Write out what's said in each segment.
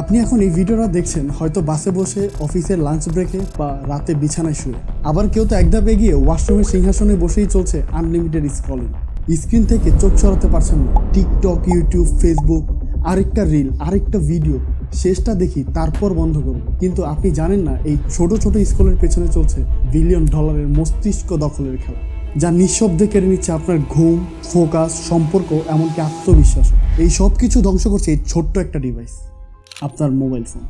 আপনি এখন এই ভিডিওটা দেখছেন, হয়তো বাসে বসে অফিসের লাঞ্চ ব্রেকে বা রাতে বিছানায় শুয়ে। আবার কেউ তো এক ধাপ এগিয়ে ওয়াশরুমের সিংহাসনে বসেই চলছে আনলিমিটেড স্ক্রলিং স্ক্রিন থেকে চোখ সরাতে পারছেন না। টিকটক ইউটিউব ফেসবুক আরেকটা রিল আরেকটা ভিডিও শেষটা দেখি, তারপর বন্ধ করব। কিন্তু আপনি জানেন না, এই ছোট ছোট স্কুলের পেছনে চলছে বিলিয়ন ডলারের মস্তিষ্ক দখলের খেলা। যা নিঃশব্দে কেড়ে নিচ্ছে আপনার ঘুম ফোকাস সম্পর্ক, এমনকি আত্মবিশ্বাস এই সব কিছু ধ্বংস করছে এই ছোট্ট একটা ডিভাইস আপনার মোবাইল ফোন।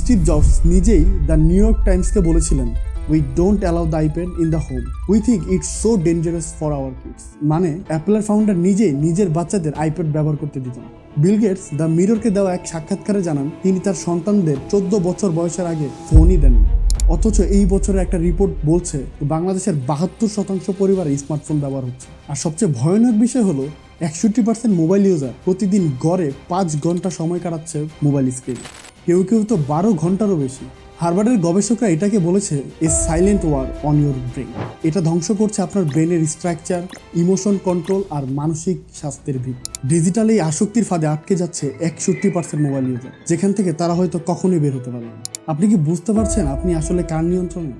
স্টিভ জবস নিজেই দ্য নিউ ইয়র্ক টাইমসকে বলেছিলেন we don't allow the iPad in the home we think it's so dangerous for our kids মানে অ্যাপেলের ফাউন্ডার নিজেই নিজের বাচ্চাদের আইপ্যাড ব্যবহার করতে দিতেন। বিল গেটস দ্য মিররকে দেওয়া এক সাক্ষাৎকারে জানান, তিনি তার সন্তানদের চোদ্দ বছর বয়সের আগে ফোনই দেননি অথচ এই বছরের একটা রিপোর্ট বলছে, বাংলাদেশের বাহাত্তর শতাংশ পরিবারে স্মার্টফোন ব্যবহার হচ্ছে। আর সবচেয়ে ভয়ানক বিষয় হলো একষট্টি পার্সেন্ট মোবাইল ইউজার প্রতিদিন গড়ে পাঁচ ঘণ্টা সময় কাটাচ্ছে মোবাইল স্ক্রিনে কেউ কেউ তো বারো ঘন্টারও বেশি। হার্ভার্ডের গবেষকরা এটাকে বলেছে a silent war on your brain এটা ধ্বংস করছে আপনার ব্রেনের স্ট্রাকচার ইমোশন কন্ট্রোল আর মানসিক স্বাস্থ্যের ভিত ডিজিটাল এই আসক্তির ফাঁদে আটকে যাচ্ছে একষট্টি পার্সেন্ট মোবাইল ইউজার যেখান থেকে তারা হয়তো কখনোই বের হতে পারবে না। আপনি কি বুঝতে পারছেন আপনি আসলে কার নিয়ন্ত্রণে?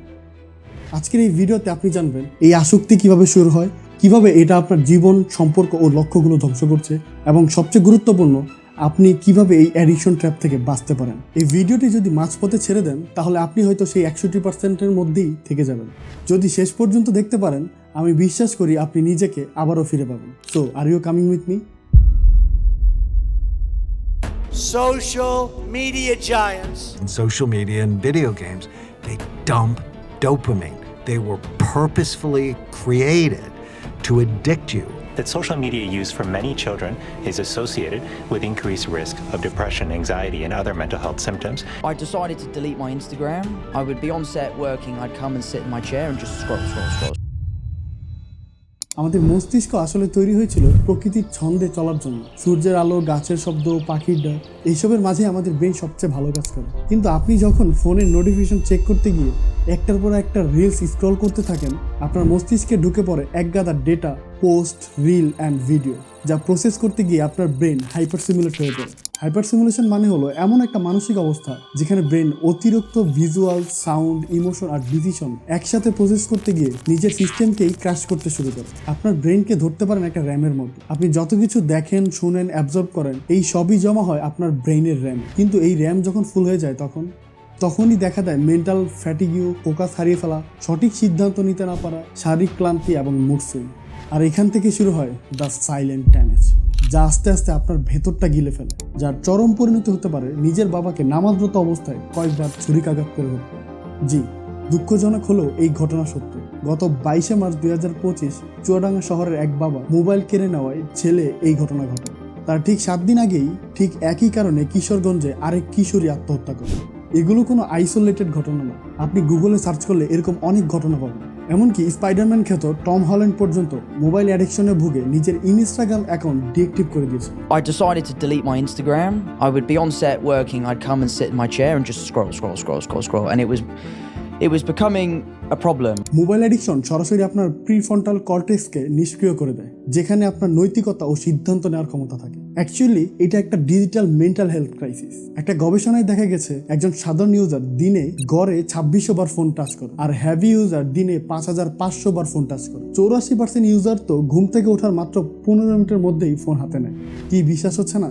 আজকের এই ভিডিওতে আপনি জানবেন, এই আসক্তি কীভাবে শুরু হয় কীভাবে এটা আপনার জীবন সম্পর্ক ও লক্ষ্যগুলো ধ্বংস করছে? এবং সবচেয়ে গুরুত্বপূর্ণ আপনি কীভাবে এই অ্যাডিকশন ট্র্যাপ থেকে বাঁচতে পারেন? এই ভিডিওটি যদি মাঝপথে ছেড়ে দেন তাহলে আপনি হয়তো সেই একষট্টি পার্সেন্টের মধ্যেই থেকে যাবেন। যদি শেষ পর্যন্ত দেখতে পারেন আমি বিশ্বাস করি আপনি নিজেকে আবারও ফিরে পাবেন। So are you coming with me social media giants. In social media and video games, they dump dopamine. They were purposefully created to addict you. that social media use for many children is associated with increased risk of depression, anxiety, and other mental health symptoms. I decided to delete my Instagram. I would be on set working, I'd come and sit in my chair and just scroll, scroll, scroll. আমাদের মস্তিষ্ক আসলে তৈরি হয়েছিল প্রকৃতির ছন্দে চলার জন্য। সূর্যের আলো, গাছের শব্দ, পাখির ডাক, এইসবের মাঝে আমাদের ব্রেন সবচেয়ে ভালো কাজ করে। কিন্তু আপনি যখন ফোনের নোটিফিকেশন চেক করতে গিয়ে একটার পর একটা রিলস স্ক্রল করতে থাকেন, আপনার মস্তিষ্কে ঢুকে পড়ে এক গাদা data post reel and video যা প্রসেস করতে গিয়ে আপনার ব্রেন হাইপার সিমুলেট হয়ে পড়ে। হাইপার সিমুলেশন মানে হলো এমন একটা মানসিক অবস্থা যেখানে ব্রেন অতিরিক্ত ভিজুয়াল সাউন্ড ইমোশন আর ডিসিশন একসাথে প্রসেস করতে গিয়ে নিজের সিস্টেমকেই ক্রাশ করতে শুরু করে। আপনার ব্রেনকে ধরতে পারেন একটা র্যামের মতো। আপনি যত কিছু দেখেন, শুনেন অ্যাবজর্ব করেন, এই সবই জমা হয় আপনার ব্রেইনের র্যাম কিন্তু এই র্যাম যখন ফুল হয়ে যায় তখন, তখনই দেখা দেয় মেন্টাল ফ্যাটিগিউ ফোকাস হারিয়ে ফেলা, সঠিক সিদ্ধান্ত নিতে না পারা, শারীরিক ক্লান্তি এবং মুড সুইং আর এখান থেকে শুরু হয় দ্য সাইলেন্ট ড্যামেজ যা আস্তে আস্তে আপনার ভেতরটা গিলে ফেলে, যার চরম পরিণতি হতে পারে নিজের বাবাকে নামাজরত অবস্থায় কয়েকবার ছুরিকাঘাত করে হত্যা জি, দুঃখজনক হলেও এই ঘটনা সত্য। গত বাইশে মার্চ দুই হাজার পঁচিশ চুয়াডাঙ্গা শহরের এক বাবা মোবাইল কেড়ে নেওয়ায় ছেলে এই ঘটনা ঘটে। তার ঠিক সাত দিন আগেই ঠিক একই কারণে কিশোরগঞ্জে আরেক কিশোরী আত্মহত্যা করে। এগুলো কোনো আইসোলেটেড ঘটনা নয় আপনি গুগলে সার্চ করলে এরকম অনেক ঘটনা পাবেন। এমনকি স্পাইডারম্যান খ্যাত টম হল্যান্ড পর্যন্ত মোবাইল অ্যাডিকশনে ভুগে নিজের ইনস্টাগ্রাম অ্যাকাউন্ট ডিঅ্যাক্টিভ করে দিয়েছে। I decided to delete my Instagram I would be on set working I'd come and sit in my chair and just scroll scroll scroll scroll scroll and it was it was becoming a problem. Mobile addiction সরাসরি আপনার prefrontal কর্টেক্সকে নিষ্ক্রিয় করে দেয়, যেখানে আপনার নৈতিকতা ও সিদ্ধান্ত নেওয়ার ক্ষমতা থাকে। অ্যাকচুয়ালি এটা একটা ডিজিটাল মেন্টাল হেলথ ক্রাইসিস একটা গবেষণায় দেখা গেছে, একজন সাধারণ ইউজার দিনে গড়ে ছাব্বিশশো বার ফোন টাচ করে, আর হ্যাভি ইউজার দিনে পাঁচ হাজার পাঁচশো বার ফোন টাচ করে। চৌরাশি পার্সেন্ট ইউজার তো ঘুম থেকে ওঠার মাত্র পনেরো মিনিটের মধ্যেই ফোন হাতে নেয়। কি বিশ্বাস হচ্ছে না?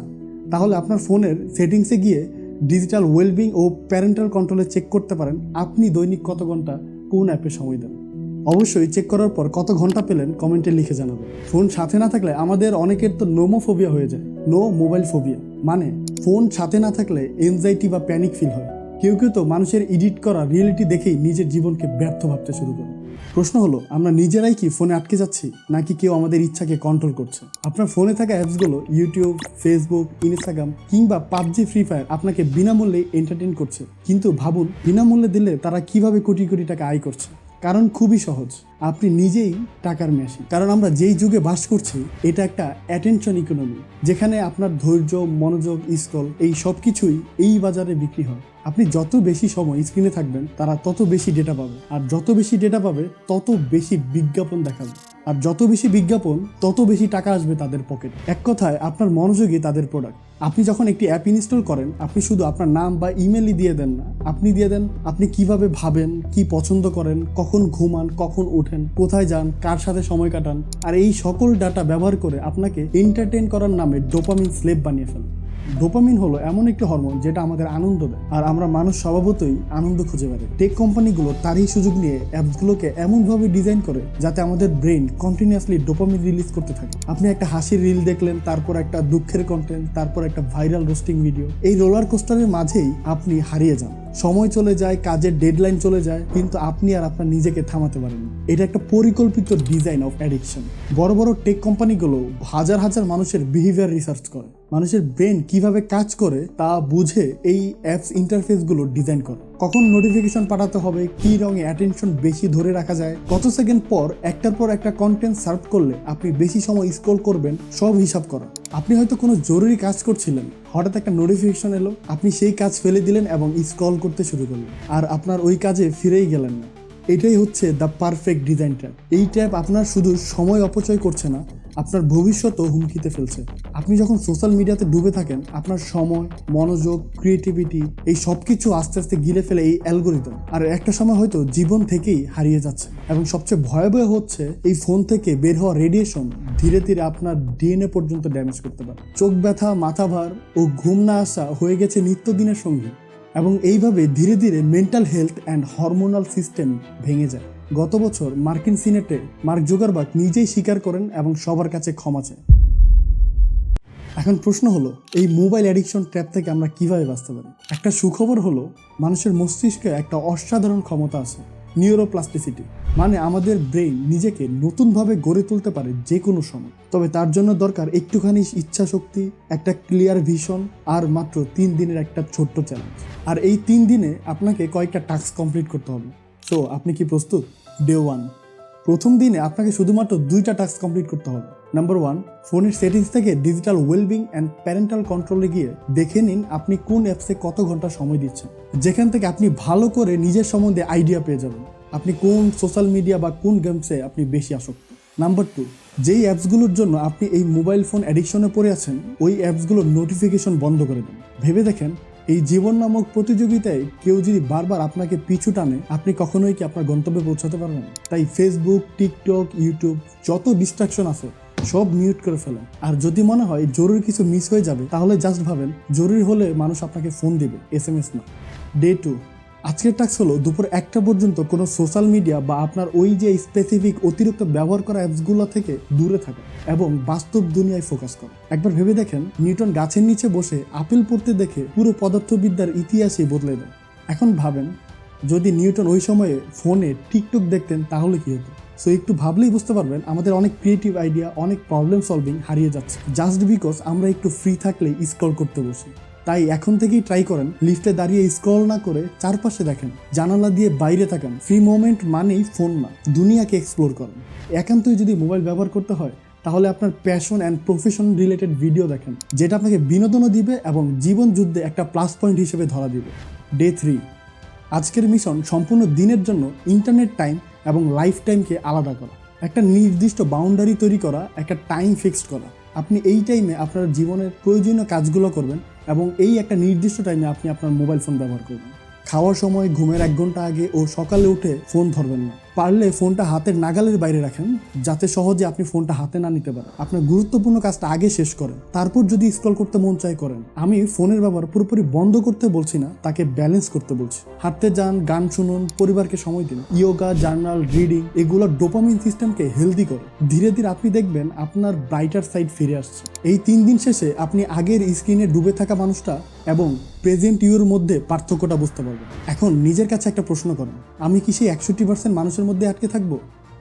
তাহলে আপনার ফোনের সেটিংসে গিয়ে ডিজিটাল ওয়েলবিং ও প্যারেন্টাল কন্ট্রোলে চেক করতে পারেন, আপনি দৈনিক কত ঘণ্টা কোন অ্যাপে সময় দেন? অবশ্যই চেক করার পর কত ঘণ্টা পেলেন কমেন্টে লিখে জানাবেন। ফোন সাথে না থাকলে আমাদের অনেকের তো নোমোফোবিয়া হয়ে যায়। নো মোবাইল ফোবিয়া মানে ফোন সাথে না থাকলে এনজাইটি বা প্যানিক ফিল হয়। কেউ কেউ তো মানুষের এডিট করা রিয়েলিটি দেখেই নিজের জীবনকে ব্যর্থ ভাবতে শুরু করে। প্রশ্ন হলো, আমরা নিজেরাই কি ফোনে আটকে যাচ্ছি, নাকি কেউ আমাদের ইচ্ছাকে কন্ট্রোল করছে? আপনার ফোনে থাকা অ্যাপসগুলো ইউটিউব ফেসবুক ইনস্টাগ্রাম কিংবা পাবজি ফ্রি ফায়ার আপনাকে বিনামূল্যে এন্টারটেন করছে। কিন্তু ভাবুন, বিনামূল্যে দিলে তারা কীভাবে কোটি কোটি টাকা আয় করছে? কারণ খুবই সহজ। আপনি নিজেই টাকার মেশিন কারণ আমরা যেই যুগে বাস করছি, এটা একটা অ্যাটেনশন ইকোনমি যেখানে আপনার ধৈর্য, মনোযোগ স্কল এই সব কিছুই এই বাজারে বিক্রি হয়। আপনি যত বেশি সময় স্ক্রিনে থাকবেন, তারা তত বেশি ডেটা পাবে। আর যত বেশি ডেটা পাবে, তত বেশি বিজ্ঞাপন দেখাবে। আর যত বেশি বিজ্ঞাপন, তত বেশি টাকা আসবে তাদের পকেট এক কথায়, আপনার মনোযোগই তাদের প্রোডাক্ট আপনি যখন একটি অ্যাপ ইনস্টল করেন, আপনি শুধু আপনার নাম বা ইমেলই দিয়ে দেন না। আপনি দিয়ে দেন, আপনি কীভাবে ভাবেন, কি পছন্দ করেন, কখন ঘুমান, কখন ওঠেন, কোথায় যান, কার সাথে সময় কাটান, আর এই সকল ডাটা ব্যবহার করে আপনাকে এন্টারটেন করার নামে ডোপামিন স্লেপ বানিয়ে ফেলেন। ডোপামিন হলো এমন একটি হরমোন যেটা আমাদের আনন্দ দেয়। আর আমরা মানুষ স্বভাবতই আনন্দ খুঁজে বেড়াই টেক কোম্পানিগুলো তারই সুযোগ নিয়ে অ্যাপসগুলোকে এমনভাবে ডিজাইন করে যাতে আমাদের ব্রেন কন্টিনিউয়াসলি ডোপামিন রিলিজ করতে থাকে। আপনি একটা হাসির রিল দেখলেন, তারপর একটা দুঃখের কন্টেন্ট তারপর একটা ভাইরাল রোস্টিং ভিডিও এই রোলার কোস্টারের মাঝেই আপনি হারিয়ে যান। সময় চলে যায়, কাজের ডেডলাইন চলে যায়, কিন্তু আপনি আর আপনার নিজেকে থামাতে পারেন এটা একটা পরিকল্পিত ডিজাইন অফ অ্যাডিকশন বড় বড় টেক কোম্পানিগুলো হাজার হাজার মানুষের বিহেভিয়ার রিসার্চ করে। মানুষের ব্রেন কীভাবে কাজ করে তা বুঝে এই অ্যাপস ইন্টারফেসগুলো ডিজাইন করে। কখন নোটিফিকেশন পাঠাতে হবে, কি রঙে অ্যাটেনশন বেশি ধরে রাখা যায়, কত সেকেন্ড পর একটার পর একটা কন্টেন্ট সার্ভ করলে আপনি বেশি সময় স্ক্রল করবেন, সব হিসাব করা আপনি হয়তো কোনো জরুরি কাজ করছিলেন, হঠাৎ একটা নোটিফিকেশন এলো, আপনি সেই কাজ ফেলে দিলেন এবং স্ক্রল করতে শুরু করলেন, আর আপনার ওই কাজে ফিরেই গেলেন না। এটাই হচ্ছে দ্য পারফেক্ট ডিজাইন ট্যাব এই ট্যাব আপনার শুধু সময় অপচয় করছে না, আপনার ভবিষ্যতও হুমকিতে ফেলছে। আপনি যখন সোশ্যাল মিডিয়াতে ডুবে থাকেন, আপনার সময়, মনোযোগ ক্রিয়েটিভিটি এই সব কিছু আস্তে আস্তে গিলে ফেলে এই অ্যালগোরিদম আর একটা সময় হয়তো জীবন থেকেই হারিয়ে যাচ্ছে। এবং সবচেয়ে ভয়াবহ হচ্ছে এই ফোন থেকে বের হওয়া রেডিয়েশন ধীরে ধীরে আপনার ডিএনএ পর্যন্ত ড্যামেজ করতে পারে। চোখ ব্যথা, মাথা ভার ও ঘুম না আসা হয়ে গেছে নিত্যদিনের সঙ্গী। এবং এইভাবে ধীরে ধীরে mental health and hormonal system ভেঙে যায়। গত বছর মার্কিন সিনেটে মার্ক জোগারবার্গ নিজেই স্বীকার করেন এবং সবার কাছে ক্ষমা চায়। এখন প্রশ্ন হলো, এই মোবাইল অ্যাডিকশন ট্র্যাপ থেকে আমরা কীভাবে বাঁচতে পারি? একটা সুখবর হলো, মানুষের মস্তিষ্কে একটা অসাধারণ ক্ষমতা আছে। নিউরোপ্লাস্টিসিটি মানে আমাদের ব্রেইন নিজেকে নতুনভাবে গড়ে তুলতে পারে যে কোনো সময়। তবে তার জন্য দরকার একটুখানি ইচ্ছা শক্তি একটা ক্লিয়ার ভিশন আর মাত্র তিন দিনের একটা ছোট্ট চ্যালেঞ্জ আর এই তিন দিনে আপনাকে কয়েকটা টাস্ক কমপ্লিট করতে হবে। তো আপনি কি প্রস্তুত? ডে ওয়ান প্রথম দিনে আপনাকে শুধুমাত্র দুইটা টাস্ক কমপ্লিট করতে হবে। নাম্বার ওয়ান ফোনের সেটিংস থেকে ডিজিটাল ওয়েলবিং অ্যান্ড প্যারেন্টাল কন্ট্রোলে গিয়ে দেখে নিন আপনি কোন অ্যাপসে কত ঘণ্টা সময় দিচ্ছেন। যেখান থেকে আপনি ভালো করে নিজের সম্বন্ধে আইডিয়া পেয়ে যাবেন। আপনি কোন সোশ্যাল মিডিয়া বা কোন গেমসে আপনি বেশি আসক্ত। নাম্বার টু যেই অ্যাপসগুলোর জন্য আপনি এই মোবাইল ফোন অ্যাডিকশনে পড়ে আছেন, ওই অ্যাপসগুলোর নোটিফিকেশন বন্ধ করে দেন। ভেবে দেখেন, এই জীবন নামক প্রতিযোগিতায় কেউ যদি বারবার আপনাকে পিছু টানে, আপনি কখনোই কি আপনার গন্তব্যে পৌঁছাতে পারবেন? তাই ফেসবুক টিকটক ইউটিউব যত ডিস্ট্রাকশন আছে সব মিউট করে ফেলেন। আর যদি মনে হয় জরুরি কিছু মিস হয়ে যাবে, তাহলে জাস্ট ভাবেন, জরুরি হলে মানুষ আপনাকে ফোন দিবে এস এম এস না। ডে টু আজকের টাস্ক হলো দুপুর একটা পর্যন্ত কোনো সোশ্যাল মিডিয়া বা আপনার ওই যে স্পেসিফিক অতিরিক্ত ব্যবহার করা অ্যাপসগুলো থেকে দূরে থাকা এবং বাস্তব দুনিয়ায় ফোকাস করা। একবার ভেবে দেখেন, নিউটন গাছের নিচে বসে আপেল পড়তে দেখে পুরো পদার্থবিদ্যার ইতিহাসই বদলে দেয়। এখন ভাবেন যদি নিউটন ওই সময়ে ফোনে টিকটক দেখতেন, তাহলে কি হতো? সো একটু ভাবলেই বুঝতে পারবেন, আমাদের অনেক ক্রিয়েটিভ আইডিয়া অনেক প্রবলেম সলভিং হারিয়ে যাচ্ছে। জাস্ট বিকজ আমরা একটু ফ্রি থাকলেই স্ক্রল করতে বসি। তাই এখন থেকেই ট্রাই করেন লিফটে দাঁড়িয়ে স্ক্রল না করে চারপাশে দেখেন, জানালা দিয়ে বাইরে থাকেন। ফ্রি মোমেন্ট মানেই ফোন না, দুনিয়াকে এক্সপ্লোর করেন। একান্তই যদি মোবাইল ব্যবহার করতে হয়, তাহলে আপনার passion and profession related video দেখেন, যেটা আপনাকে বিনোদনও দিবে এবং জীবন যুদ্ধে একটা প্লাস পয়েন্ট হিসেবে ধরা দিবে। ডে থ্রি আজকের মিশন সম্পূর্ণ দিনের জন্য ইন্টারনেট টাইম এবং লাইফ টাইমকে আলাদা করা। একটা নির্দিষ্ট বাউন্ডারি তৈরি করা, একটা টাইম ফিক্সড করা। আপনি এই টাইমে আপনার জীবনের প্রয়োজনীয় কাজগুলো করবেন এবং এই একটা নির্দিষ্ট টাইমে আপনি আপনার মোবাইল ফোন ব্যবহার করবেন। খাওয়ার সময় ঘুমের এক ঘণ্টা আগে ও সকালে উঠে ফোন ধরবেন না। পারলে ফোনটা হাতের নাগালের বাইরে রাখেন, যাতে সহজে আপনি ফোনটা হাতে না নিতে পারেন। আপনার গুরুত্বপূর্ণ কাজটা আগে শেষ করেন। তারপর যদি স্ক্রল করতে মন চাই করেন। আমি ফোনের ব্যবহার পুরোপুরি বন্ধ করতে বলছি না, তাকে ব্যালেন্স করতে বলছি। হাঁটতে যান, গান শুনুন, পরিবারকে সময় দিন। ইয়োগা জার্নাল রিডিং এগুলো ডোপামিন সিস্টেমকে হেলদি করে। ধীরে ধীরে আপনি দেখবেন আপনার ব্রাইটার সাইড ফিরে আসছে। এই তিন দিন শেষে আপনি আগের স্ক্রিনে ডুবে থাকা মানুষটা এবং প্রেজেন্ট ইউর মধ্যে পার্থক্যটা বুঝতে পারবেন এখন নিজের কাছে একটা প্রশ্ন করেন আমি কি সেই একষট্টি পার্সেন্ট মানুষের মধ্যে আটকে থাকব?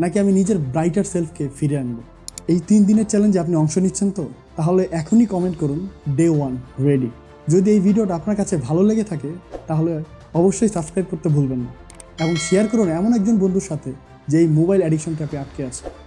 নাকি আমি নিজের ব্রাইটার সেলফকে ফিরে আনব? এই তিন দিনের চ্যালেঞ্জে আপনি অংশ নিচ্ছেন তো? তাহলে এখনই কমেন্ট করুন ডে ওয়ান রেডি যদি এই ভিডিওটা আপনার কাছে ভালো লেগে থাকে, তাহলে অবশ্যই সাবস্ক্রাইব করতে ভুলবেন না। এবং শেয়ার করুন এমন একজন বন্ধুর সাথে, যে এই মোবাইল অ্যাডিকশন ট্র্যাপে আটকে আছে।